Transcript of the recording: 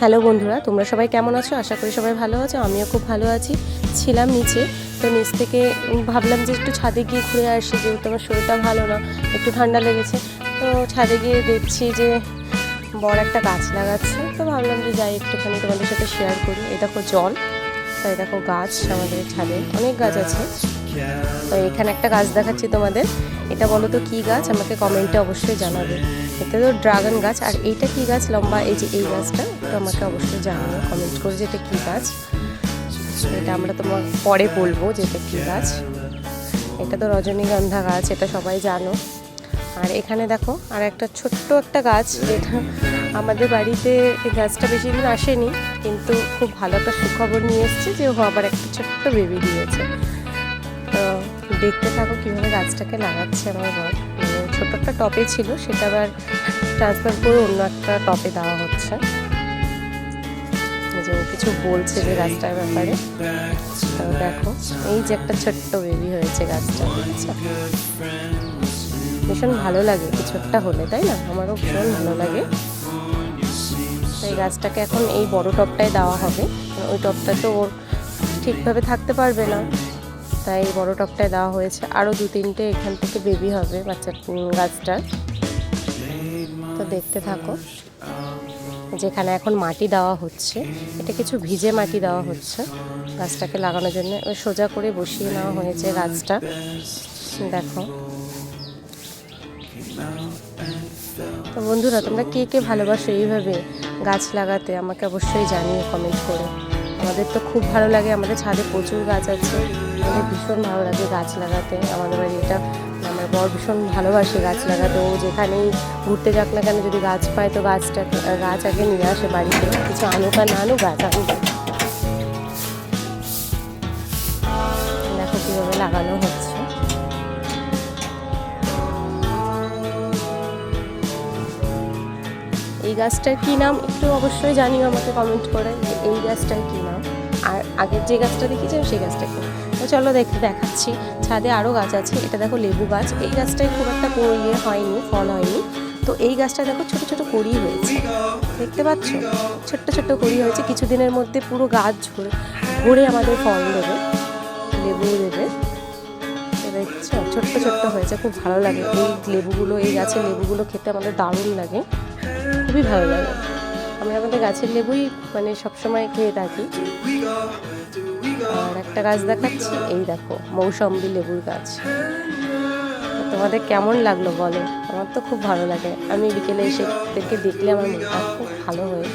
Hello বন্ধুরা, তোমরা সবাই কেমন আছো? আশা করি সবাই ভালো আছো, আমিও খুব ভালো আছি। ছিলাম নিচে, তো নিচ থেকে ভাবলাম যে একটু ছাদে গিয়ে ঘুরে আসি, যেহেতু আমার শরীরটা ভালো না, একটু ঠান্ডা লেগেছে। তো ছাদে গিয়ে দেখছি যে বড় একটা গাছ লাগাচ্ছে, তো ভাবলাম যে যাই একটুখানি তোমাদের সাথে শেয়ার করি। এই দেখো জল তো এই দেখো গাছ আমাদের ছাদে, অনেক গাছ আছে। তো এখানে একটা গাছ দেখাচ্ছি তোমাদের। এটা বলো তো কী গাছ? আমাকে কমেন্টে অবশ্যই জানাবে। এটা তো ড্রাগন গাছ। আর এইটা কী গাছ? লম্বা, এই যে এই গাছটা, তো আমাকে অবশ্যই জানিও, কমেন্ট করে যে এটা কী গাছ। এটা আমরা তোমার পরে বলব যে এটা কী গাছ। এটা তো রজনীগন্ধা গাছ, এটা সবাই জানো। আর এখানে দেখো, আর একটা ছোট্ট একটা গাছ যেটা আমাদের বাড়িতে এই গাছটা বেশি দিন আসেনি, কিন্তু খুব ভালো একটা সুখবর নিয়ে এসছে যে ও আবার একটা ছোট্ট বেবি দিয়েছে। দেখতে থাকো কীভাবে গাছটাকে লাগাচ্ছে আমার বর মানে ছোট একটা টপে ছিল, সেটা আবার ট্রান্সফার করে অন্য একটা টপে দেওয়া হচ্ছে। যে ও কিছু বলছে যে গাছটার ব্যাপারে। তো দেখো, এই যে একটা ছোট্ট বেবি হয়েছে গাছটা। ভীষণ ভালো লাগে কিছু একটা হলে, তাই না? আমারও ভীষণ ভালো লাগে। তো এই গাছটাকে এখন এই বড় টবটায় দেওয়া হবে। ওই টবটা তো ওর ঠিকভাবে থাকতে পারবে না। তাই বড় টবটায় দেওয়া হয়েছে। আরও দু তিনটে এখান থেকে বেবি হবে বাচ্চা গাছটার। তো দেখতে থাকো। যেখানে এখন মাটি দেওয়া হচ্ছে, এটা কিছু ভিজে মাটি দেওয়া হচ্ছে গাছটাকে লাগানোর জন্য। সোজা করে বসিয়ে নেওয়া হয়েছে গাছটা। দেখো। তো বন্ধুরা, তোমরা কে কে ভালোবাসো এইভাবে গাছ লাগাতে আমাকে অবশ্যই জানিও কমেন্ট করে। আমাদের তো খুব ভালো লাগে, আমাদের ছাদে প্রচুর গাছ আছে। আমাদের ভীষণ ভালো লাগে গাছ লাগাতে। আমাদের বাড়ি এটা আমার বর ভীষণ ভালোবাসে গাছ লাগাতে। ও যেখানেই ঘুরতে যাক না কেন, যদি গাছ পায় তো গাছটা গাছ আগে নিয়ে আসে বাড়িতে। কিছু আনুক আর না আনুক, গাছ আনুক। দেখো কীভাবে লাগানো হচ্ছে। এই গাছটার কী নাম একটু অবশ্যই জানিও আমাকে কমেন্ট করে যে এই গাছটার কী নাম। আর আগের যে গাছটা দেখেছিলাম সেই গাছটা কি তো চলো দেখতে দেখাচ্ছি। ছাদে আরও গাছ আছে, এটা দেখো লেবু গাছ। এই গাছটায় খুব একটা কো- ইয়ে হয়নি, ফল হয়নি। তো এই গাছটা দেখো ছোট ছোট কড়ি হয়েছে। দেখতে পাচ্ছ? ছোট্ট ছোট্ট কড়ি হয়েছে। কিছুদিনের মধ্যে পুরো গাছ ঝরে, ভরে আমাদের ফল দেবে, লেবু দেবে। দেখছ? ছোট্ট ছোট্ট হয়েছে, খুব ভালো লাগে। এই লেবুগুলো, এই গাছের লেবুগুলো খেতে আমাদের দারুণ লাগে। খুবই ভালো লাগে। আমি আমাদের গাছের লেবুই মানে সবসময় খেয়ে থাকি। আর একটা গাছ দেখাচ্ছি, এই দেখো, মৌসম্বি লেবুর গাছ। তোমাদের কেমন লাগল বলো? আমার তো খুব ভালো লাগে। আমি বিকেলে এসে দেখলে আমার মনটা খুব ভালো হয়ে